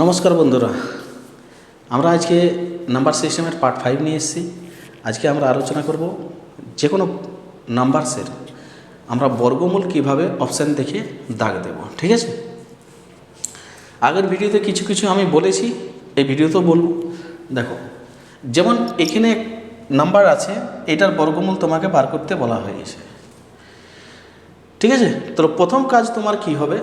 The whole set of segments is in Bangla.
নমস্কার বন্ধুরা। আমরা আজকে নাম্বার সিস্টেমের পার্ট ফাইভ নিয়ে এসেছি। আজকে আমরা আলোচনা করব যে কোনো নাম্বারসের আমরা বর্গমূল কীভাবে অপশান দেখে দাগ দেব, ঠিক আছে? আগের ভিডিওতে কিছু কিছু আমি বলেছি, এই ভিডিওতেও বলব। দেখো, যেমন এখানে নাম্বার আছে, এটার বর্গমূল তোমাকে বার করতে বলা হয়েছে ঠিক আছে? তো প্রথম কাজ তোমার কি হবে?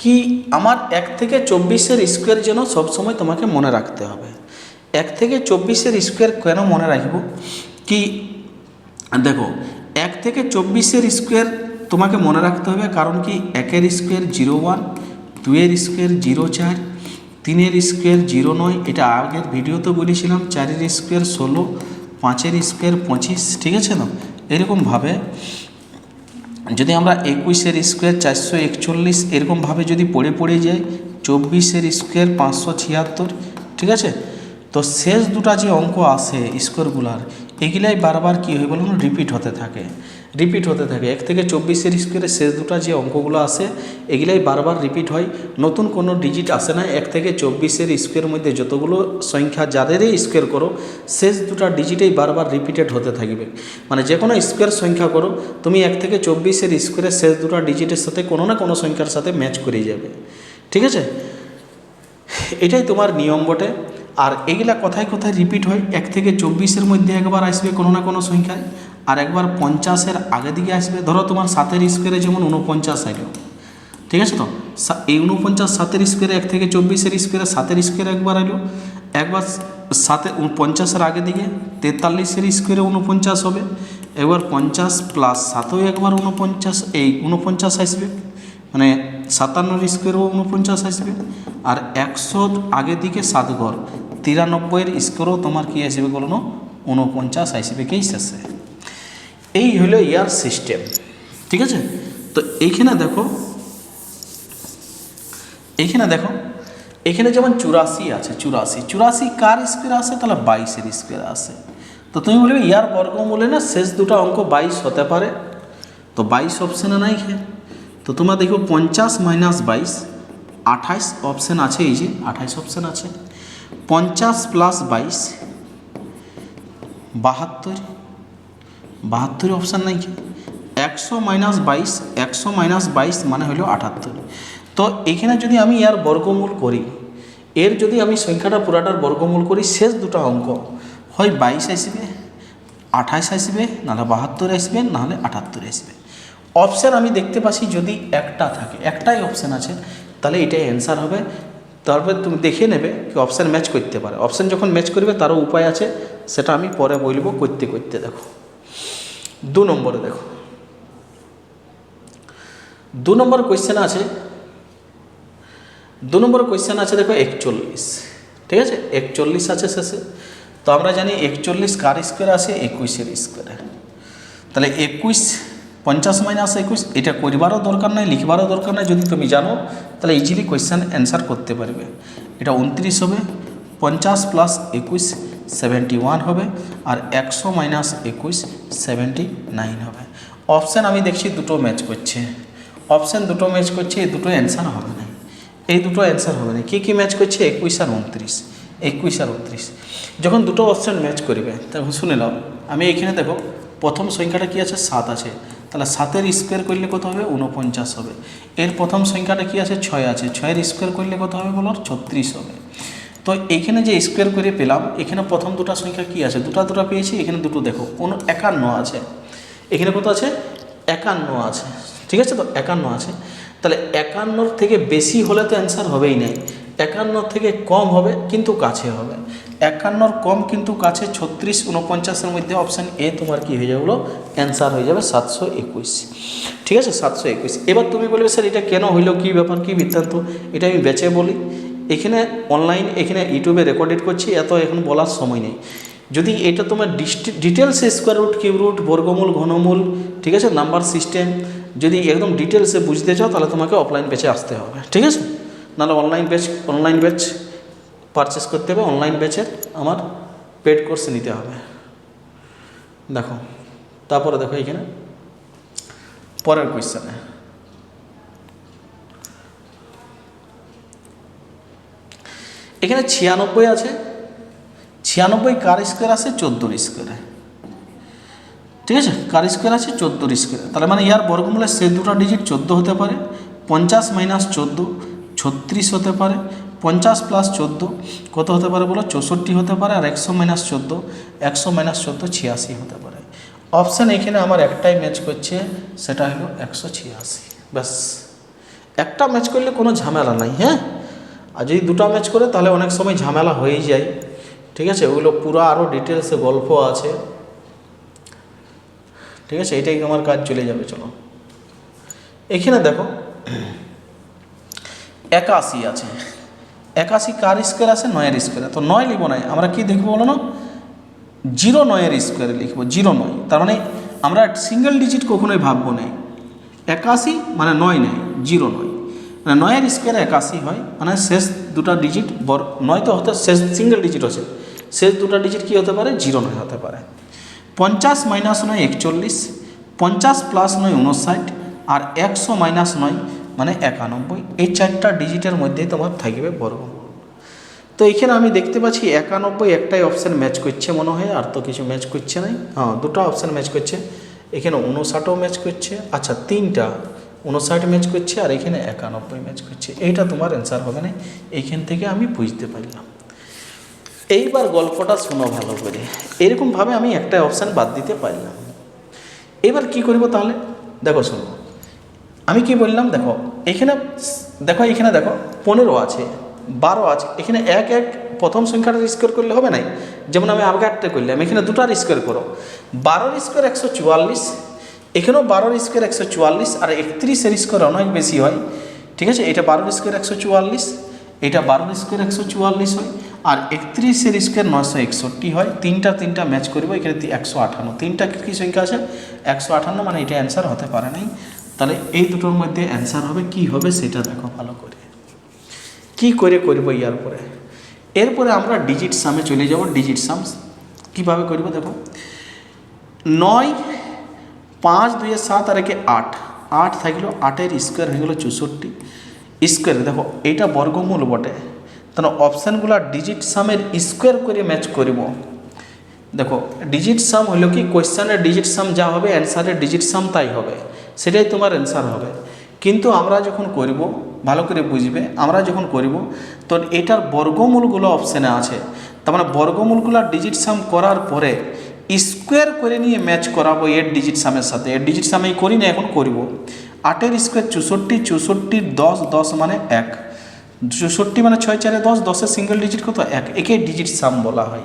কি আমার এক থেকে চব্বিশের স্কোয়ার যেন সবসময় তোমাকে মনে রাখতে হবে? এক থেকে চব্বিশের স্কোয়ার কেন মনে রাখব? কি, দেখো, এক থেকে চব্বিশের স্কোয়ার তোমাকে মনে রাখতে হবে কারণ কি একের স্কোয়ার জিরো ওয়ান দুয়ের স্কোয়ার জিরো চার, তিনের স্কোয়ার জিরো নয়, এটা আগের ভিডিওতে বলেছিলাম, চারের স্কোয়ার ষোলো, পাঁচের স্কোয়ার পঁচিশ, ঠিক আছে না? এরকমভাবে যদি আমরা একুশের স্কোয়ার চারশো একচল্লিশ এরকমভাবে যদি পড়ে পড়ে যাই, চব্বিশের স্কোয়ার পাঁচশো ছিয়াত্তর, ঠিক আছে? তো শেষ দুটা যে অঙ্ক আসে স্কোয়ারগুলার, এগুলাই বারবার কী হয় বলুন? রিপিট হতে থাকে। রিপিট হতে থাকে। এক থেকে চব্বিশের স্কোয়ারের শেষ দুটা যে অঙ্কগুলো আসে এগুলাই বারবার রিপিট হয়। নতুন কোনো ডিজিট আসে না। এক থেকে চব্বিশের স্কোয়ারের মধ্যে যতগুলো সংখ্যা যাদেরই স্কোয়ার করো, শেষ দুটা ডিজিটেই বারবার রিপিটেড হতে থাকবে। মানে যে কোনো স্কোয়ার সংখ্যা করো, তুমি এক থেকে চব্বিশের স্কোয়ারের শেষ দুটা ডিজিটের সাথে কোনো না কোনো সংখ্যার সাথে ম্যাচ করে যাবে। ঠিক আছে? এটাই তোমার নিয়ম বটে। আর এগুলা কথায় কথায় রিপিট হয়। এক থেকে চব্বিশের মধ্যে একবার আসবে কোনো না কোনো সংখ্যায়। আর একবার পঞ্চাশের আগে দিকে আসবে। ধরো তোমার সাতের স্কোয়ারে যেমন উনপঞ্চাশ আইলো ঠিক আছে তো? এই উনপঞ্চাশ সাতের স্কোয়ারে এক থেকে চব্বিশের স্কোয়ারে সাতের স্কোয়ারে একবার এলো। একবার সাতে পঞ্চাশের আগে দিকে তেতাল্লিশের স্কোয়ারে উনপঞ্চাশ হবে। একবার পঞ্চাশ প্লাস সাতেও একবার উনপঞ্চাশ এই উনপঞ্চাশ আসবে। মানে সাতান্নর স্কোয়ারেও উনপঞ্চাশ আসবে। আর একশো আগে দিকে সাত ঘর, তিরানব্বইয়ের স্কোয়ারও তোমার কী আসবে বলো উনপঞ্চাশ আসবে। কেই শেষে? এই হলো ইয়ার সিস্টেম। ঠিক আছে? তো এইখানে দেখো এইখানে দেখো, এখানে যেমন চুরাশি আছে, চুরাশি। চুরাশি কার স্কোয়ার আসে তাহলে বাইশের স্কোয়ার আসে তো তুমি বলবে ইয়ার বর্গমূলে না শেষ দুটো অঙ্ক বাইশ হতে পারে। তো বাইশ অপশানে নাই খে তো তোমরা দেখো পঞ্চাশ মাইনাস বাইশ আঠাইশ অপশান আছে, এই যে আঠাইশ অপশান আছে। পঞ্চাশ প্লাস বাইশ, বাহাত্তর বাহাত্তর অপশান নাই কি? একশো মাইনাস বাইশ, একশো মাইনাস বাইশ মানে হলো আটাত্তর। তো এখানে যদি আমি ইয়ার বর্গমূল করি, এর যদি আমি সংখ্যাটা পুরাটার বর্গমূল করি, শেষ দুটো অঙ্ক, হয় বাইশ আসবে, আঠাশ আসবে, নাহলে বাহাত্তর আসবে, নাহলে আটাত্তর আসবে। অপশান আমি দেখতে পাচ্ছি যদি একটা থাকে, একটাই অপশান আছে, তাহলে এটাই অ্যান্সার হবে। তারপরে তুমি দেখে নেবে কি অপশান ম্যাচ করতে পারে। অপশান যখন ম্যাচ করবে, তারও উপায় আছে, সেটা আমি পরে বলব, করতে করতে দেখো। দু নম্বরে দেখো। দু নম্বর কোয়েশ্চেন আছে। দু নম্বর কোয়েশ্চেন আছে দেখো একচল্লিশ। ঠিক আছে? একচল্লিশ আছে শেষে। তো আমরা জানি একচল্লিশ কার স্কোয়ার আছে একুশের স্কোয়ারে তাহলে একুশ পঞ্চাশ মাইনাস একুশ, এটা করবারও দরকার নাই, লিখবারও দরকার নাই। যদি তুমি জানো, তাহলে ইজিলি কোয়েশ্চেন অ্যান্সার করতে পারবে। এটা উনত্রিশ হবে। পঞ্চাশ প্লাস একুশ সেভেন্টি ওয়ান হবে আর একশো মাইনাস একুশ সেভেন্টি নাইন হবে। অপশান আমি দেখছি দুটো ম্যাচ করছে। অপশান দুটো ম্যাচ করছে, এই দুটো অ্যান্সার হবে না। এই দুটো অ্যান্সার হবে না। কী কী ম্যাচ করছে? একুশ আর উনত্রিশ। একুশ আর উনত্রিশ। যখন দুটো অপশান ম্যাচ করবে, তখন শুনে নাও। আমি এখানে দেখো, প্রথম সংখ্যাটা কি আছে? সাত আছে। তাহলে সাতের স্কোয়ার করলে কত হবে? উনপঞ্চাশ হবে। এর প্রথম সংখ্যাটা কি আছে? ছয় আছে। ছয়ের স্কোয়ার করলে কত হবে বলো? ছত্রিশ হবে। তো এইখানে যে স্কোয়ার করে পেলাম, এখানে প্রথম দুটো সংখ্যা কি আছে? দুটো দুটো পেয়েছি, এখানে দুটো দেখো, কোনো একান্ন আছে। এখানে কত আছে? একান্ন আছে। ঠিক আছে তো? একান্ন আছে। তাহলে একান্নর থেকে বেশি হলে তো অ্যান্সার হবেই নাই। একান্ন থেকে কম হবে, কিন্তু কাছে হবে। একান্নর কম, কিন্তু কাছে ছত্রিশ উনপঞ্চাশের মধ্যে অপশান এ তোমার কি হয়ে যাবে অ্যান্সার হয়ে যাবে সাতশো একুশ। ঠিক আছে? সাতশো একুশ। এবার তুমি বলবে, স্যার, এটা কেন হইল? কী ব্যাপার? কী বৃত্তান্ত? এটা আমি বেচে বলি। এখানে অনলাইন এখানে ইউটিউবে রেকর্ডেড করছি, এত এখন বলার সময় নেই। যদি এটা তোমার details square root cube root বর্গমূল, ঘনমূল, ঠিক আছে নাম্বার সিস্টেম যদি একদম ডিটেলসে বুঝতে চাও, তাহলে তোমাকে অফলাইন ব্যাচে আসতে হবে, ঠিক আছে? নাহলে online batch online batch purchase করতে হবে অনলাইন ব্যাচের আমার পেড কোর্স নিতে হবে। দেখো, তারপরে দেখো এখানে, পরের এখানে ছিয়ানব্বই আছে। ছিয়ানব্বই কার স্কোয়ার আছে? চোদ্দোর স্কোয়ারে ঠিক আছে? কার স্কোয়ার আছে? চোদ্দোর স্কোয়ারে তাহলে মানে ইয়ার বর্গমূলের সে দুটো ডিজিট চোদ্দ হতে পারে। পঞ্চাশ মাইনাস চোদ্দ, ছত্রিশ হতে পারে। পঞ্চাশ প্লাস চোদ্দ, কত হতে পারে বলো? চৌষট্টি হতে পারে আর একশো মাইনাস চোদ্দ, একশো মাইনাস চোদ্দ, ছিয়াশি হতে পারে। অপশান এখানে আমার একটাই ম্যাচ করছে, সেটা হলো একশো ছিয়াশি। ব্যাস। একটা ম্যাচ করলে কোনো ঝামেলা নাই হ্যাঁ? আর যদি দুটো ম্যাচ করে, তাহলে অনেক সময় ঝামেলা হয়েই যায়। ঠিক আছে? ওগুলো পুরো আরও ডিটেলসে গল্প আছে। ঠিক আছে? এটাই আমার কাজ চলে যাবে, চলো। এখানে দেখো, একাশি আছে। একাশি কার স্কোয়ার আছে? নয়ের স্কোয়ার তো নয় লিখব নাই আমরা কি দেখব বলো না? জিরো নয়ের স্কোয়ারে লিখব, জিরো নয়। তার মানে আমরা সিঙ্গেল ডিজিট কখনোই ভাববো না। একাশি মানে নয় নেই জিরো নয়। মানে নয়ের স্কোয়ারে একাশি হয় মানে শেষ দুটা ডিজিট বর নয় তো হতে, শেষ সিঙ্গেল ডিজিট হচ্ছে। শেষ দুটা ডিজিট কী হতে পারে? জিরো নয় হতে পারে। পঞ্চাশ মাইনাস নয় একচল্লিশ, পঞ্চাশ প্লাস নয় উনষাট আর একশো মাইনাস নয় মানে একানব্বই। এই চারটা ডিজিটের মধ্যেই তোমার থাকবে বর্গমূল। তো এখানে আমি দেখতে পাচ্ছি একানব্বই একটাই অপশান ম্যাচ করছে মনে হয়, আর তো কিছু ম্যাচ করছে নাই। হ্যাঁ দুটো অপশান ম্যাচ করছে। এখানে উনষাটও ম্যাচ করছে। আচ্ছা তিনটা উনষাট ম্যাচ করছে আর এখানে একানব্বই ম্যাচ করছে। এইটা তোমার অ্যান্সার হবে না। এইখান থেকে আমি বুঝতে পারলাম। এইবার গল্পটা শোনো ভালো করে। এরকমভাবে আমি একটা অপশান বাদ দিতে পারলাম। এবার কি করব তাহলে? দেখো শোনো। আমি কি বললাম? দেখো, এখানে দেখো এখানে দেখো, পনেরো আছে, বারো আছে। এখানে এক এক প্রথম সংখ্যাটা স্কোয়ার করলে হবে নাই? যেমন আমি আগে একটা করলাম। এখানে দুটার স্কোয়ার করো। বারোর স্কোয়ার একশো চুয়াল্লিশ এখানেও বারোর স্কোয়ার একশো চুয়াল্লিশ আর একত্রিশের স্কোয়ার অনেক বেশি হয়। ঠিক আছে? এটা বারোর স্কোয়ার একশো চুয়াল্লিশ, এটা বারোর স্কোয়ার একশো চুয়াল্লিশ হয় আর একত্রিশের স্কোয়ার নশো একষট্টি হয়। তিনটা তিনটা ম্যাচ করব, এখানে একশো আঠান্ন। তিনটা কী সংখ্যা আছে? একশো আঠান্ন মানে এটা অ্যান্সার হতে পারে নাই। তাহলে এই দুটোর মধ্যে অ্যান্সার হবে, কি হবে সেটা দেখো ভালো করে। কি করে করব ইয়ার পরে এরপরে আমরা ডিজিট সামে চলে যাব। ডিজিট সাম কীভাবে করব দেখো? নয় পাঁচ দুইয়ে সাত আর একে আট। আট থাকল আটের স্কোয়ার হয়ে গেলো চৌষট্টি। স্কোয়ার, দেখো, এইটা বর্গমূল বটে। তাহলে অপশানগুলো ডিজিট সামের স্কোয়ার করে ম্যাচ করব। দেখো ডিজিট সাম হলো কি কোয়েশ্চানের ডিজিট সাম যা হবে অ্যান্সারের ডিজিট সাম তাই হবে। সেটাই তোমার অ্যান্সার হবে। কিন্তু আমরা যখন করব, ভালো করে বুঝবে, আমরা যখন করব তো এটার বর্গমূলগুলো অপশানে আছে। তার মানে বর্গমূলগুলো ডিজিট সাম করার পরে স্কোয়ার করে নিয়ে ম্যাচ করাবো এর ডিজিট সামের সাথে। এর ডিজিট সামে করি না, এখন করব। আটের স্কোয়ার চৌষট্টি চৌষট্টির দশ দশ মানে এক। চৌষট্টি মানে ছয়, চারে দশ, দশের সিঙ্গেল ডিজিট কত? এক। একে ডিজিট সাম বলা হয়।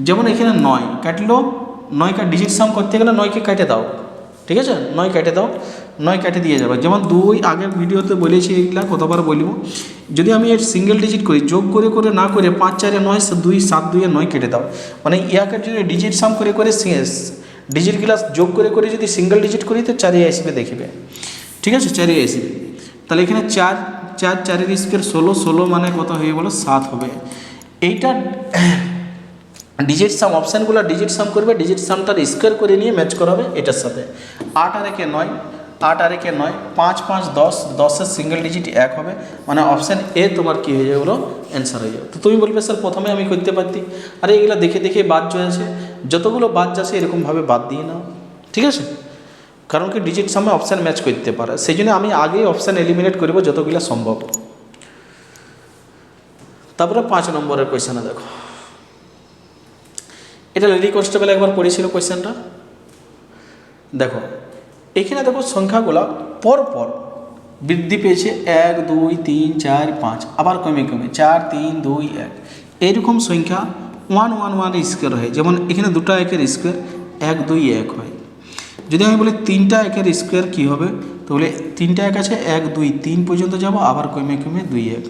যেমন এখানে নয় কাটলো, নয়কে ডিজিট সাম করতে গেলে নয়কে কেটে দাও। ঠিক আছে? নয় কেটে দাও। নয় কেটে দিয়ে যাবে। যেমন দুই আগের ভিডিওতে বলেছি এইগুলা কতবার বলব? যদি আমি এর সিঙ্গেল ডিজিট করি, যোগ করে করে না করে পাঁচ, চারে নয় দুই, সাত, দুইয়ে নয় কেটে দাও। মানে ইয়াকে যদি ডিজিট সাম করে করে ডিজিট গ্লাস যোগ করে করে যদি সিঙ্গেল ডিজিট করি, তো চারিয়ে আসবে দেখবে। ঠিক আছে? চারিয়ে আসবে। তাহলে এখানে চার চার, চারের স্কোয়ার ষোলো ষোলো মানে কত হয়ে গেলো? সাত হবে। এইটা ডিজিট সাম অপশানগুলো ডিজিট সাম করবে ডিজিট সামটার স্কোয়ার করে নিয়ে ম্যাচ করাবে এটার সাথে। আট আর একে নয় আট আর একে নয়, পাঁচ পাঁচ দশ, দশের সিঙ্গেল ডিজিট এক হবে। মানে অপশান এ তোমার কী হয়ে যাবে অ্যান্সার হয়ে যাবে তো তুমি বলবে স্যার প্রথমে আমি করতে পারতি। আরে, এগুলো দেখে দেখে বাদ চলেছে যতগুলো বাদ যাচ্ছে এরকমভাবে বাদ দিয়ে নাও। ঠিক আছে? কারণ কি ডিজিট সামনে অপশান ম্যাচ করতে পারে। সেই জন্য আমি আগেই অপশান এলিমিনেট করব যতগুলো সম্ভব। তারপরে পাঁচ নম্বরের কোয়েশনে দেখো। এটা লেডি কনস্টেবল একবার পড়েছিল কোয়েশ্চেনটা দেখো এখানে দেখো সংখ্যাগুলো পর পর বৃদ্ধি পেয়েছে এক, দুই, তিন, চার, পাঁচ, আবার কমে কমে চার, তিন, দুই, এক। এইরকম সংখ্যা ওয়ান ওয়ান ওয়ান স্কোয়ার হয়। যেমন এখানে দুটো একের স্কোয়ার এক, দুই, এক হয়। যদি আমি বলি তিনটা একের স্কোয়ার কী হবে? তাহলে তিনটা এক আছে, এক, দুই, তিন পর্যন্ত যাব, আবার কমে কমে দুই, এক।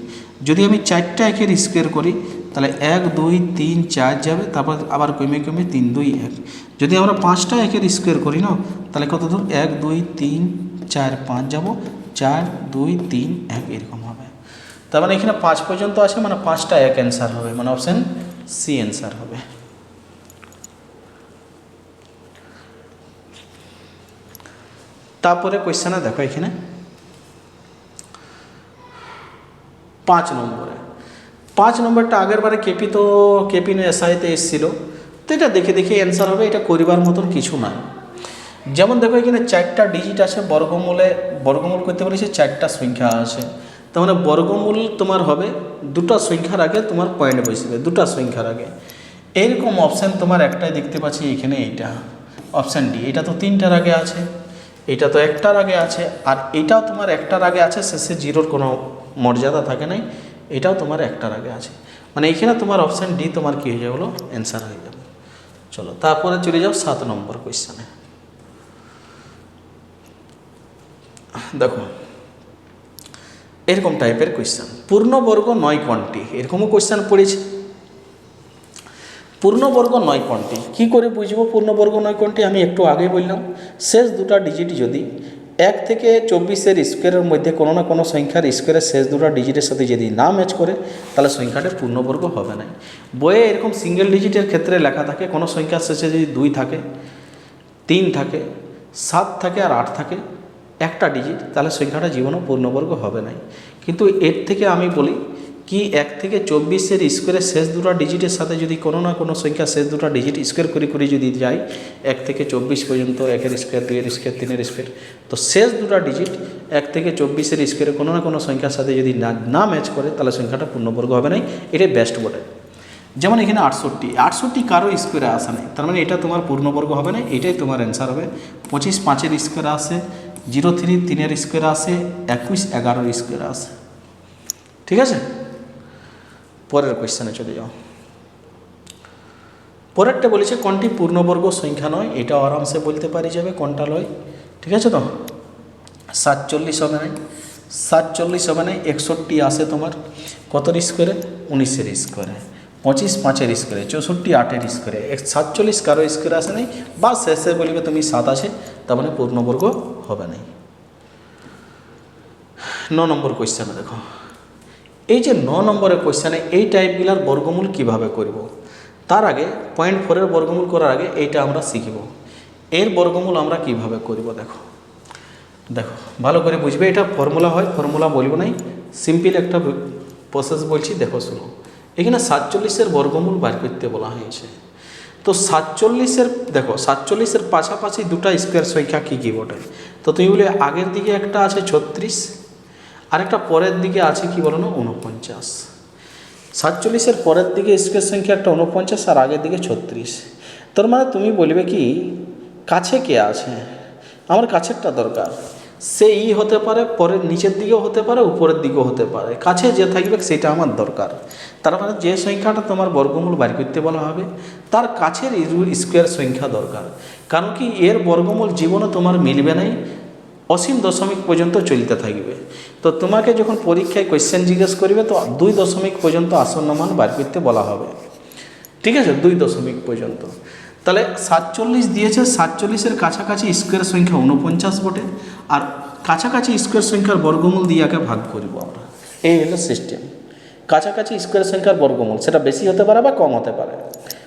যদি আমি চারটা একের স্কোয়ার করি তাহলে এক, দুই, তিন, চার যাবে, তারপর আবার কমে কমে তিন, দুই, এক। যদি আমরা পাঁচটা একের স্কোয়ার করি, না? তাহলে কত দূর এক, দুই, তিন, চার, পাঁচ যাব। চার, দুই, তিন, এক এরকম হবে। তার মানে এখানে পাঁচ পর্যন্ত আছে মানে পাঁচটা এক অ্যান্সার হবে। মানে অপশান সি অ্যান্সার হবে। তারপরে কোয়েশ্চেনে দেখো এখানে। পাঁচ নম্বরে। পাঁচ নম্বরটা আগের বারে কেপি তো, কেপি এসআইতে এসেছিল। তো এটা দেখে দেখে অ্যান্সার হবে, এটা করিবার মতন কিছু নাই। যেমন দেখো, এখানে চারটা ডিজিট আছে, বর্গমূলে, বর্গমূল করতে বলেছে চারটা সংখ্যা আছে। তার মানে বর্গমূল তোমার হবে, দুটো সংখ্যার আগে তোমার পয়েন্ট বসবে, দুটো সংখ্যার আগে। এরকম অপশান তোমার একটাই দেখতে পাচ্ছি, এখানে এইটা। অপশান ডি এটা তো তিনটার আগে আছে, এটা তো একটার আগে আছে, আর এটাও তোমার একটার আগে আছে, শেষে জিরোর কোনো মর্যাদা থাকে নাই। এটাও তোমার একটার আগে আছে। মানে এখানে তোমার অপশান ডি তোমার কী হয়ে যাবে অ্যান্সার হয়ে যাবে। চলো, তারপরে চলে যাও সাত নম্বর কোয়েশ্চানে দেখো, এরকম টাইপের কোয়েশ্চান পূর্ণবর্গ নয় কোনটি এরকমও কোয়েশ্চান পড়েছে। পূর্ণবর্গ নয় কোনটি কি করে বুঝব পূর্ণবর্গ নয় কোনটি আমি একটু আগে বললাম, শেষ দুটো ডিজিট যদি এক থেকে চব্বিশের স্কোয়ারের মধ্যে কোনো না কোনো সংখ্যার স্কোয়ারের শেষ দুটো ডিজিটের সাথে যদি না ম্যাচ করে, তাহলে সংখ্যাটা পূর্ণবর্গ হবে না। বইয়ে এরকম সিঙ্গেল ডিজিটের ক্ষেত্রে লেখা থাকে, কোনো সংখ্যার শেষে যদি দুই থাকে, তিন থাকে, সাত থাকে আর আট থাকে, একটা ডিজিট তাহলে সংখ্যাটা জীবনও পূর্ণবর্গ হবে না কিন্তু এর থেকে আমি বলি কি এক থেকে চব্বিশের স্কোয়ারের শেষ দুটো ডিজিটের সাথে যদি কোনো না কোনো সংখ্যা শেষ দুটো ডিজিট স্কোয়ার করে করে যদি যাই এক থেকে চব্বিশ পর্যন্ত একের স্কোয়ার দুইয়ের স্কোয়ার তিনের স্কোয়ার তো শেষ দুটো ডিজিট এক থেকে চব্বিশের স্কোয়ারে কোনো না কোনো সংখ্যার সাথে যদি না না ম্যাচ করে, তাহলে সংখ্যাটা পূর্ণবর্গ হবে না। এটাই বেস্ট বটে যেমন এখানে আটষট্টি। আটষট্টি কারও স্কোয়ারে আসা নেই। তার মানে এটা তোমার পূর্ণবর্গ হবে না, এটাই তোমার অ্যান্সার হবে। পঁচিশ পাঁচের স্কোয়ারে আসে জিরো থ্রি তিনের স্কোয়ারে আসে, একুশ এগারোর স্কোয়ারে আসে। ঠিক আছে? পরের কোয়েশ্চেনে চলে যাও। পরেরটা বলেছে, কোনটি পূর্ণবর্গ সংখ্যা নয়? এটাও আরামসে বলতে পারি যাবে কোনটা লয়। ঠিক আছে তো? সাতচল্লিশ হবে নাই। সাতচল্লিশ হবে নাই, একষট্টি আসে তোমার। কতর স্কোয়ারে উনিশের করে পঁচিশ পাঁচের স্কোয়ারে চৌষট্টি আটের স্কোয়ারে এক সাতচল্লিশ কারও স্কোয়ারে আসে নাই? বা শেষে বলবে তুমি সাত আছে, তার মানে পূর্ণবর্গ হবে নাই। ন নম্বর কোয়েশ্চেনে দেখো। এই যে ন নম্বরের কোয়েশ্চানে এই টাইপগুলার বর্গমূল কীভাবে করব। তার আগে পয়েন্ট ফোরের বর্গমূল করার আগে এইটা আমরা শিখব। এর বর্গমূল আমরা কীভাবে করব দেখো। দেখো, ভালো করে বুঝবে, এটা ফর্মুলা হয় ফর্মুলা বলব নাই সিম্পল একটা প্রসেস বলছি, দেখো শুনো। এখানে সাতচল্লিশের বর্গমূল বার করতে বলা হয়েছে। তো সাতচল্লিশের দেখো সাতচল্লিশের পাশাপাশি দুটা স্কোয়ার সংখ্যা কী কী বটে? তো তুমি বলে আগের দিকে একটা আছে ছত্রিশ আরেকটা পরের দিকে আছে কি বলো না উনপঞ্চাশ সাতচল্লিশের পরের দিকে স্কোয়ার সংখ্যা একটা উনপঞ্চাশ আর আগের দিকে ছত্রিশ। তোর মানে তুমি বলবে কি, কাছে কে আছে? আমার কাছেরটা দরকার। সে ই হতে পারে, পরের নিচের দিকেও হতে পারে, উপরের দিকেও হতে পারে। কাছে যে থাকবে, সেটা আমার দরকার। তার মানে যে সংখ্যাটা তোমার বর্গমূল বার করতে বলা হবে, তার কাছের স্কোয়ার সংখ্যা দরকার। কারণ কি, এর বর্গমূল জীবনে তোমার মিলবে নাই অসীম দশমিক পর্যন্ত চলতে থাকবে। তো তোমাকে যখন পরীক্ষায় কোয়েশ্চেন জিজ্ঞেস করবে, তো দুই দশমিক পর্যন্ত আসন্ন মান বার করতে বলা হবে। ঠিক আছে? দুই দশমিক পর্যন্ত। তাহলে সাতচল্লিশ দিয়েছে, সাতচল্লিশের কাছাকাছি স্কোয়ার সংখ্যা উনপঞ্চাশ বটে। আর কাছাকাছি স্কোয়ার সংখ্যার বর্গমূল দিয়াকে ভাগ করব আমরা। এই হলো সিস্টেম কাছাকাছি স্কোয়ার সংখ্যার বর্গমূল, সেটা বেশি হতে পারে বা কম হতে পারে।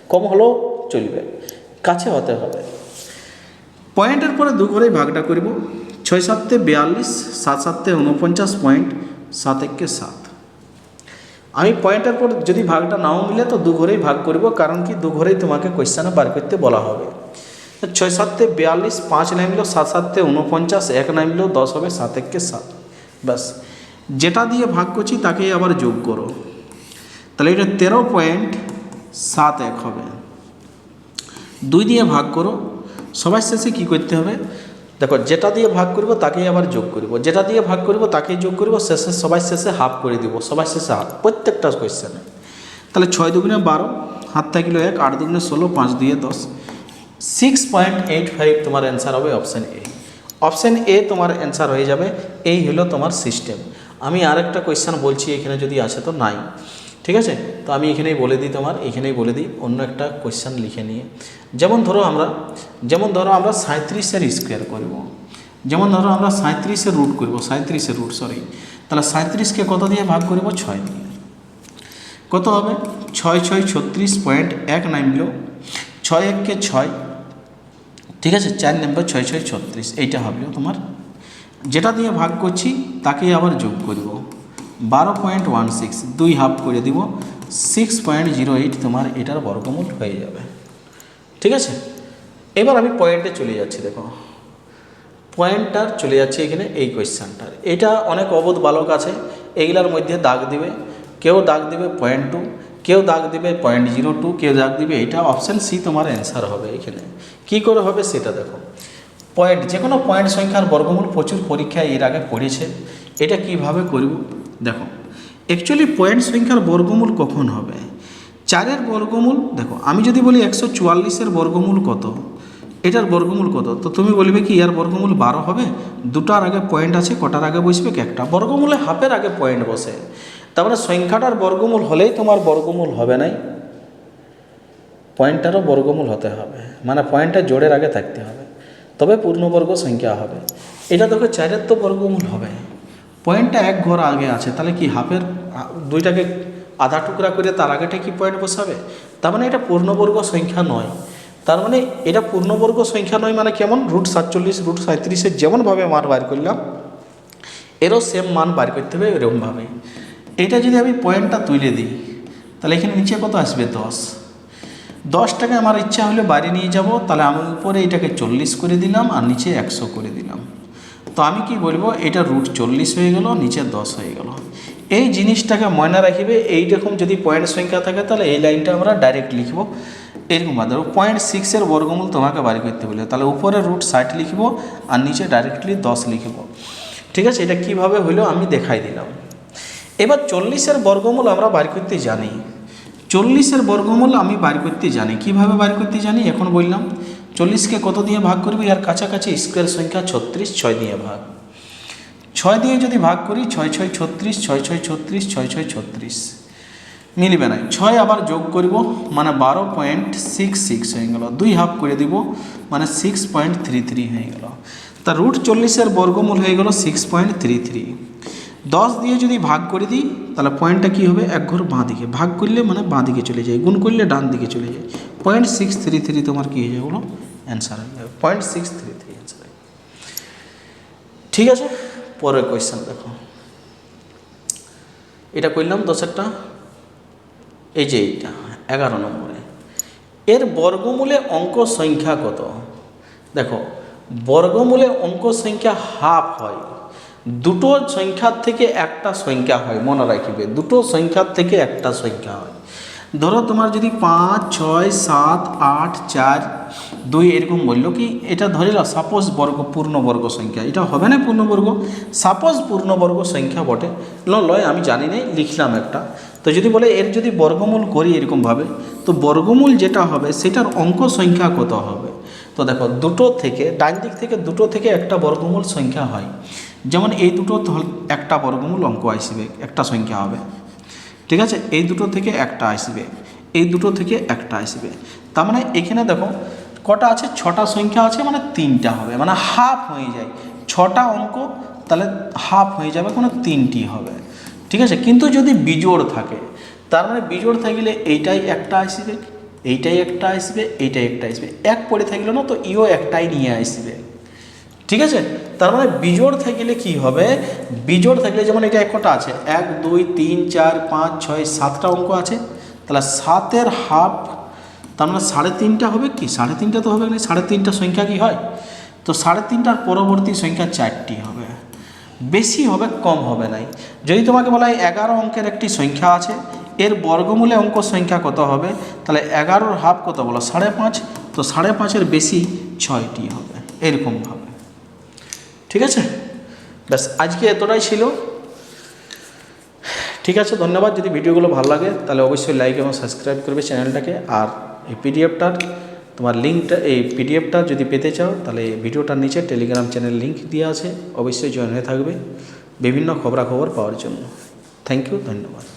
কম হলেও চলবে। কাছে হতে হবে। পয়েন্টের পরে দু ঘরেই ভাগটা করব। ছয় সাতে বিয়াল্লিশ, সাত সাতে উনপঞ্চাশ পয়েন্ট, সাত একে সাত। আমি পয়েন্টের পর যদি ভাগটা নাও মিলে তো দু ঘরেই ভাগ করব, কারণ কি দু ঘরেই তোমাকে কোয়েশ্চানে বার করতে বলা হবে। ছয় সাতে বিয়াল্লিশ, পাঁচ নামলো, সাত সাতে উনপঞ্চাশ এক নামলো, দশ হবে সাত একে সাত। ব্যাস। যেটা দিয়ে ভাগ করছি তাকেই আবার যোগ করো। তাহলে এটা তেরো পয়েন্ট, সাত এক হবে। দুই দিয়ে ভাগ করো। সবার শেষে কী করতে হবে? দেখো, যেটা দিয়ে ভাগ করব তাকেই আবার যোগ করব। যেটা দিয়ে ভাগ করব তাকেই যোগ করব, শেষে সবাই শেষে হাফ করে দিব সবার শেষে হাফ প্রত্যেকটা কোয়েশ্চেনে তাহলে ছয় দুগুণে বারো হাত থাকিল এক, আট দুগুণে ষোলো, পাঁচ দুয়ে দশ। সিক্স পয়েন্ট এইট ফাইভ তোমার অ্যান্সার হবে অপশান এ অপশান এ তোমার অ্যান্সার হয়ে যাবে, এই হলো তোমার সিস্টেম আমি আরেকটা কোয়েশ্চেন বলছি, এখানে যদি আছে তো নাই। ঠিক আছে? তো আমি এখানেই বলে দিই তোমার, এখানেই বলে দিই, অন্য একটা কোয়েশ্চেন লিখে নিয়ে। যেমন ধরো আমরা, যেমন ধরো আমরা সাঁত্রিশের স্কোয়ার করব। যেমন ধরো আমরা সাঁত্রিশের রুট করব সাঁত্রিশের রুট সরি তাহলে সাঁত্রিশকে কত দিয়ে ভাগ করব? ছয় দিয়ে। কত হবে? ছয় ছয়, ছত্রিশ পয়েন্ট এক নামলো ছয় এককে ছয়, ঠিক আছে? চার নম্বর ছয় ছয়, ছত্রিশ, এইটা হবে তোমার। যেটা দিয়ে ভাগ করছি, তাকেই আবার যোগ করব। বারো পয়েন্ট ওয়ান সিক্স, দুই হাফ করে দিব, সিক্স পয়েন্ট জিরো এইট তোমার এটার বর্গমূল হয়ে যাবে। ঠিক আছে? এবার আমি পয়েন্টে চলে যাচ্ছি, দেখো। পয়েন্টটার চলে যাচ্ছে এখানে এই কোয়েশ্চানটার। এটা অনেক অবোধ বালক আছে, এইগুলার মধ্যে দাগ দিবে। কেউ দাগ দিবে পয়েন্ট টু, কেউ দাগ দিবে পয়েন্ট জিরো টু, কেউ দাগ দিবে এটা অপশান সি তোমার অ্যান্সার হবে এখানে। কি করে হবে সেটা দেখো। পয়েন্ট যে কোনো পয়েন্ট সংখ্যার বর্গমূল প্রচুর পরীক্ষায় এর আগে পড়েছে। এটা কীভাবে করব? দেখো অ্যাকচুয়ালি পয়েন্ট সংখ্যার বর্গমূল কখন হবে? চারের বর্গমূল, দেখো, আমি যদি বলি একশো চুয়াল্লিশের বর্গমূল কত, এটার বর্গমূল কত? তো তুমি বলবে কি ইয়ার বর্গমূল বারো হবে? দুটার আগে পয়েন্ট আছে, কটার আগে বসবে? একটা। বর্গমূলে হাফের আগে পয়েন্ট বসে। তার মানে সংখ্যাটার বর্গমূল হলেই তোমার বর্গমূল হবে নাই। পয়েন্টটারও বর্গমূল হতে হবে। মানে পয়েন্টটা জোড়ের আগে থাকতে হবে। তবে পূর্ণবর্গ সংখ্যা হবে। এটা তোকে চারের তো বর্গমূল হবে। পয়েন্টটা এক ঘর আগে আছে, তাহলে কি হাফের দুইটাকে আধা টুকরা করে তার আগেটা কি পয়েন্ট বসাবে? তার মানে এটা পূর্ণবর্গ সংখ্যা নয়। তার মানে এটা পূর্ণবর্গ সংখ্যা নয় মানে কেমন? রুট সাতচল্লিশ রুট সাঁত্রিশের যেমনভাবে মান বার করলাম, এরও সেম মান বার করতে হবে এরকমভাবে। এটা যদি আমি পয়েন্টটা তুলে দিই, তাহলে এখানে নিচে কত আসবে? দশ। দশটাকে আমার ইচ্ছা হলে বাইরে নিয়ে যাব, তাহলে আমি উপরে এটাকে চল্লিশ করে দিলাম আর নিচে একশো করে দিলাম। তো আমি কি বলব, এটা রুট চল্লিশ হয়ে গেল, নিচে দশ হয়ে গেল। এই জিনিসটাকে মনে রাখিবে, এইরকম যদি পয়েন্ট সংখ্যা থাকে, তাহলে এই লাইনটা আমরা ডাইরেক্ট লিখব। এরকম বাদ পয়েন্ট সিক্সের বর্গমূল তোমাকে বাড়ি করতে বলে, তাহলে উপরে রুট ষাট লিখব আর নিচে ডাইরেক্টলি দশ লিখব। ঠিক আছে? এটা কীভাবে হইল আমি দেখাই দিলাম। এবার চল্লিশের বর্গমূল আমরা বার করতে জানি। চল্লিশের বর্গমূল আমি বার করতে জানি। কীভাবে বার করতে জানি? এখন বললাম চল্লিশকে কত দিয়ে ভাগ করবি? আর কাছাকাছি স্কোয়ার সংখ্যা ছত্রিশ, ছয় দিয়ে ভাগ। ছয় দিয়ে যদি ভাগ করি, ছয় ছয়, ছত্রিশ, ছয় ছয়, ছত্রিশ, ছয় ছয়, ছত্রিশ। মিলবে না ছয় আবার যোগ করব মানে বারো পয়েন্ট সিক্স সিক্স হয়ে গেল। দুই হাফ করে দিব মানে সিক্স পয়েন্ট থ্রি থ্রি হয়ে গেল। তা রুট চল্লিশের বর্গমূল হয়ে গেল সিক্স পয়েন্ট থ্রি থ্রি দশ দিয়ে যদি ভাগ করে দিই, তাহলে পয়েন্টটা কী হবে? এক ঘর বাঁ দিকে। ভাগ করলে মানে বাঁ দিকে চলে যায়। গুণ করলে ডান দিকে চলে যায়। পয়েন্ট সিক্স থ্রি থ্রি তোমার কী হয়ে যাবে বলো? অ্যান্সার হয়ে যাবে। Point six three three answer ঠিক আছে? পরের কোয়েশ্চেন দেখো। এটা করলাম দশেরটা এই যে এইটা, এগারো নম্বরে। এর বর্গমূলে অঙ্ক সংখ্যা কত? দেখো, বর্গমূলে অঙ্ক সংখ্যা হাফ হয়। দুটো সংখ্যার থেকে একটা সংখ্যা হয়, মনে রাখিবে। দুটো সংখ্যার থেকে একটা সংখ্যা হয়। ধরো তোমার যদি পাঁচ, ছয়, সাত, আট, চার, দুই এরকম বলল কি, এটা ধরে নাও সাপোজ বর্গ পূর্ণবর্গ সংখ্যা। এটা হবে না পূর্ণবর্গ সাপোজ পূর্ণবর্গ সংখ্যা বটে। ল লয় আমি জানি না লিখলাম একটা। তো যদি বলে এর যদি বর্গমূল করি এরকমভাবে, তো বর্গমূল যেটা হবে, সেটার অঙ্ক সংখ্যা কত হবে? তো দেখো, দুটো থেকে, ডান দিক থেকে দুটো থেকে একটা বর্গমূল সংখ্যা হয়। যেমন এই দুটো একটা বর্গমূল অঙ্ক আসবে, একটা সংখ্যা হবে। ঠিক আছে? এই দুটো থেকে একটা আসবে। এই দুটো থেকে একটা আসবে। তার মানে এখানে দেখো, কটা আছে? ছটা সংখ্যা আছে মানে তিনটা হবে। মানে হাফ হয়ে যায়। ছটা অঙ্ক, তাহলে হাফ হয়ে যাবে, কোনো তিনটি হবে। ঠিক আছে? কিন্তু যদি বিজোড় থাকে, তার মানে বিজোড় থাকলে এইটাই একটা আসবে, এইটাই একটা আসবে, এইটাই একটা আসবে। এক পড়ে থাকলে না তো, ইও একটাই নিয়ে আসবে। ঠিক আছে? তার মানে বিজোড় থাকলে কি হবে? বিজোড় থাকলে যেমন এটা একটা আছে, এক, দুই, তিন, চার, পাঁচ, ছয়, সাতটা অঙ্ক আছে। তাহলে সাতের হাফ, তার মানে সাড়ে তিনটা হবে কি? সাড়ে তিনটা তো হবে না, সাড়ে তিনটা সংখ্যা কি হয়? তো সাড়ে তিনটার পরবর্তী সংখ্যা চারটি হবে। বেশি হবে, কম হবে নাই। যদি তোমাকে বলা হয় এগারো অঙ্কের একটি সংখ্যা আছে, এর বর্গমূলে অঙ্ক সংখ্যা কত হবে? তাহলে এগারোর হাফ কত বলো? সাড়ে পাঁচ। তো সাড়ে পাঁচের বেশি ছয়টি হবে এরকমভাবে ঠিক আছে? ব্যাস, আজকে এতটাই ছিল। ঠিক আছে, ধন্যবাদ। যদি ভিডিওগুলো ভালো লাগে, তাহলে অবশ্যই লাইক এবং সাবস্ক্রাইব করবে চ্যানেলটাকে। আর এই পিডিএফটার তোমার লিঙ্কটা এই পিডিএফটা যদি পেতে চাও, তাহলে ভিডিওটার নিচে টেলিগ্রাম চ্যানেল লিঙ্ক দেওয়া আছে। অবশ্যই জয়েন হয়ে থাকবে। বিভিন্ন খবরাখবর পাওয়ার জন্য। থ্যাংক ইউ ধন্যবাদ।